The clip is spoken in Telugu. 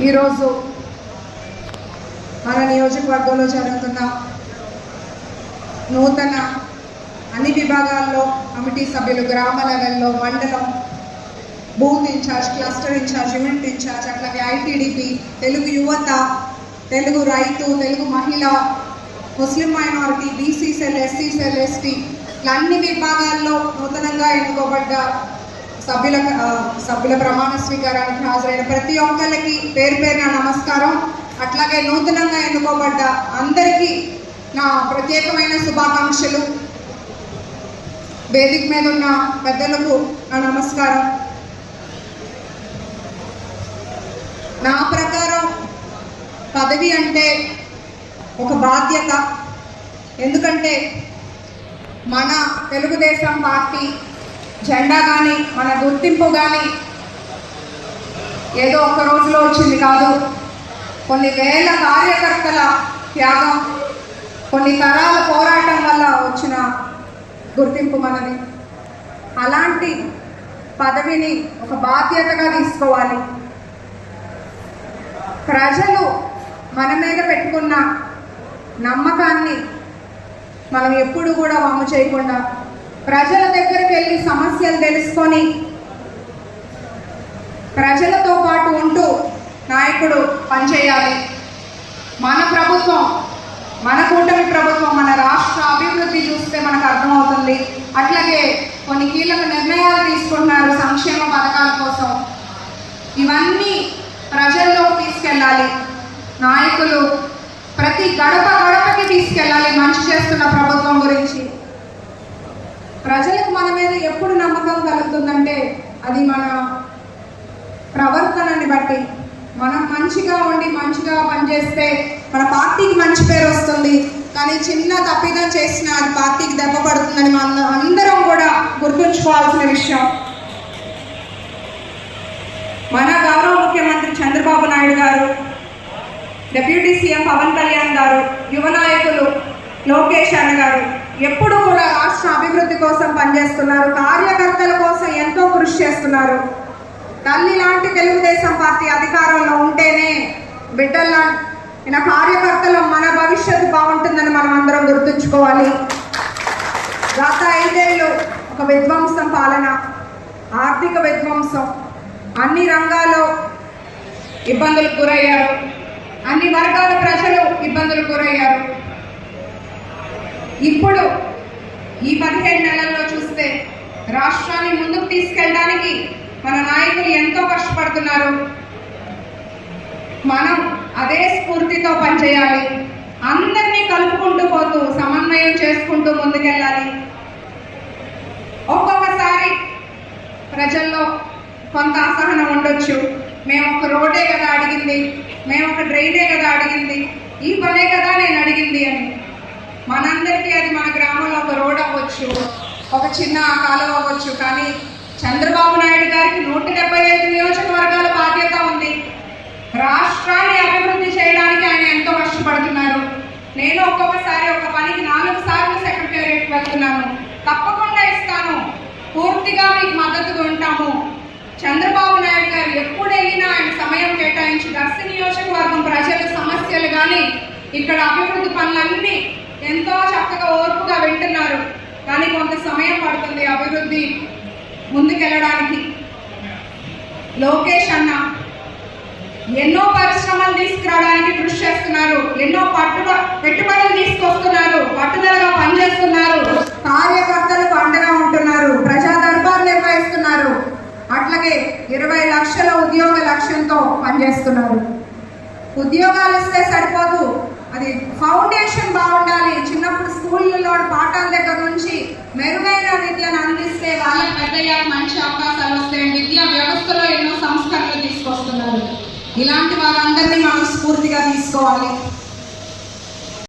ఈరోజు మన నియోజకవర్గంలో జరుగుతున్న నూతన అన్ని విభాగాల్లో కమిటీ సభ్యులు గ్రామ లెవెల్లో మండలం booth incharge cluster incharge unit incharge అట్లాగే ఐటీడీపీ తెలుగు యువత తెలుగు రైతు తెలుగు మహిళ Muslim minority BC cell SC cell ST ఇట్లా అన్ని విభాగాల్లో నూతనంగా ఎన్నుకోబడ్డ సభ్యుల సభ్యుల ప్రమాణ స్వీకారానికి హాజరైన ప్రతి ఒక్కరికి పేరు పేరున నమస్కారం. అట్లాగే నూతనంగా ఎన్నుకోబడ్డ అందరికీ నా ప్రత్యేకమైన శుభాకాంక్షలు. వేదిక మీద ఉన్న పెద్దలకు నా నమస్కారం. నా ప్రకారం పదవి అంటే ఒక బాధ్యత. ఎందుకంటే మన తెలుగుదేశం పార్టీ జెండా కానీ మన గుర్తింపు కానీ ఏదో ఒక రోజులో వచ్చింది కాదు. కొన్ని వేల కార్యకర్తల త్యాగం కొన్ని తరాల పోరాటం వల్ల వచ్చిన గుర్తింపు మనది. అలాంటి పదవిని ఒక బాధ్యతగా తీసుకోవాలి. ప్రజలు మన మీద పెట్టుకున్న నమ్మకాన్ని మనం ఎప్పుడు కూడా వమ్ము చేయకుండా ప్రజల దగ్గరికి వెళ్ళి సమస్యలు తెలుసుకొని ప్రజలతో పాటు ఉంటూ నాయకుడు పనిచేయాలి. మన ప్రభుత్వం మన కూటమి ప్రభుత్వం మన రాష్ట్ర అభివృద్ధి చూస్తే మనకు అర్థమవుతుంది. అట్లాగే కొన్ని కీలక నిర్ణయాలు తీసుకుంటున్నారు సంక్షేమ పథకాల కోసం. ఇవన్నీ ప్రజల్లోకి తీసుకెళ్ళాలి. నాయకులు ప్రతి గడప గడపకి తీసుకెళ్ళాలి. మంచి చేస్తున్న ప్రభుత్వం మన మీద ఎప్పుడు నమ్మకం కలుగుతుందంటే అది మన ప్రవర్తనని బట్టి. మనం మంచిగా ఉండి మంచిగా పనిచేస్తే మన పార్టీకి మంచి పేరు వస్తుంది. కానీ చిన్న తప్పిదం చేసిన అది పార్టీకి దెబ్బ పడుతుందని మన అందరం కూడా గుర్తుంచుకోవాల్సిన విషయం. మన గౌరవ ముఖ్యమంత్రి చంద్రబాబు నాయుడు గారు డిప్యూటీ సీఎం పవన్ కళ్యాణ్ గారు యువ నాయకులు లోకేష్ అన్న గారు ఎప్పుడు కూడా రాష్ట్ర అభివృద్ధి కోసం పనిచేస్తున్నారు కార్యకర్తల కోసం ఎంతో కృషి చేస్తున్నారు. తల్లి లాంటి తెలుగుదేశం పార్టీ అధికారంలో ఉంటేనే బిడ్డల్లా ఈయన కార్యకర్తలు మన భవిష్యత్తు బాగుంటుందని మనం అందరం గుర్తుంచుకోవాలి. గత ఐదేళ్ళు ఒక విధ్వంసం పాలన ఆర్థిక విధ్వంసం అన్ని రంగాల్లో ఇబ్బందులకు గురయ్యారు. అన్ని వర్గాల ప్రజలు ఇబ్బందులకు గురయ్యారు. ఇప్పుడు ఈ పదిహేడు నెలల్లో చూస్తే రాష్ట్రాన్ని ముందుకు తీసుకెళ్ళడానికి మన నాయకులు ఎంతో కష్టపడుతున్నారు. మనం అదే స్ఫూర్తితో పనిచేయాలి. అందరినీ కలుపుకుంటూ పోతూ సమన్వయం చేసుకుంటూ ముందుకెళ్ళాలి. ఒక్కొక్కసారి ప్రజల్లో కొంత అసహనం ఉండొచ్చు. మేము ఒక రోడ్డే కదా అడిగింది. మేము ఒక డ్రైనే కదా అడిగింది. ఈ పనే కదా నేను అడిగింది అని. మనందరికీ అది మన గ్రామంలో ఒక రోడ్ అవ్వచ్చు ఒక చిన్న కాలువ అవ్వచ్చు కానీ చంద్రబాబు నాయుడు గారికి నూట డెబ్బై ఐదు నియోజకవర్గాల బాధ్యత ఉంది. రాష్ట్రాన్ని అభివృద్ధి చేయడానికి ఆయన ఎంతో కష్టపడుతున్నారు. నేను ఒక్కొక్కసారి ఒక పనికి నాలుగు సార్లు సెక్రటేరియట్ వెళ్తున్నాను. తప్పకుండా ఇస్తాను. పూర్తిగా మీకు మద్దతుగా ఉంటాము. చంద్రబాబు నాయుడు గారు ఎప్పుడు వెళ్ళినా ఆయన సమయం కేటాయించి దర్శ నియోజకవర్గం ప్రజల సమస్యలు కానీ ఇక్కడ అభివృద్ధి పనులన్నీ ఎంతో చక్కగా ఓర్పుగా వింటున్నారు. కానీ కొంత సమయం పడుతుంది అభివృద్ధి ముందుకెళ్ళడానికి. లోకేష్ అన్న ఎన్నో పరిశ్రమలు తీసుకురావడానికి కృషి చేస్తున్నారు. ఎన్నో పట్టుబ పెట్టుబడులు తీసుకొస్తున్నారు. పట్టుదలగా పనిచేస్తున్నారు. కార్యకర్తలకు అండగా ఉంటున్నారు. ప్రజా దర్బార్ నిర్వహిస్తున్నారు. అట్లాగే ఇరవై లక్షల ఉద్యోగ లక్ష్యంతో పనిచేస్తున్నారు. ఉద్యోగాలు ఇస్తే సరిపోదు. అది ఫౌండేషన్ బాగుండాలి. చిన్నప్పుడు స్కూళ్ళలో పాఠాల దగ్గర నుంచి మెరుగైన విద్యను అందిస్తే వాళ్ళకి పెద్దయ్యాక మంచి అవకాశాలు వస్తాయి విద్యా వ్యవస్థలో ఎన్నో సంస్కరణలు తీసుకొస్తున్నారు. ఇలాంటి వారందరినీ మనం స్ఫూర్తిగా తీసుకోవాలి.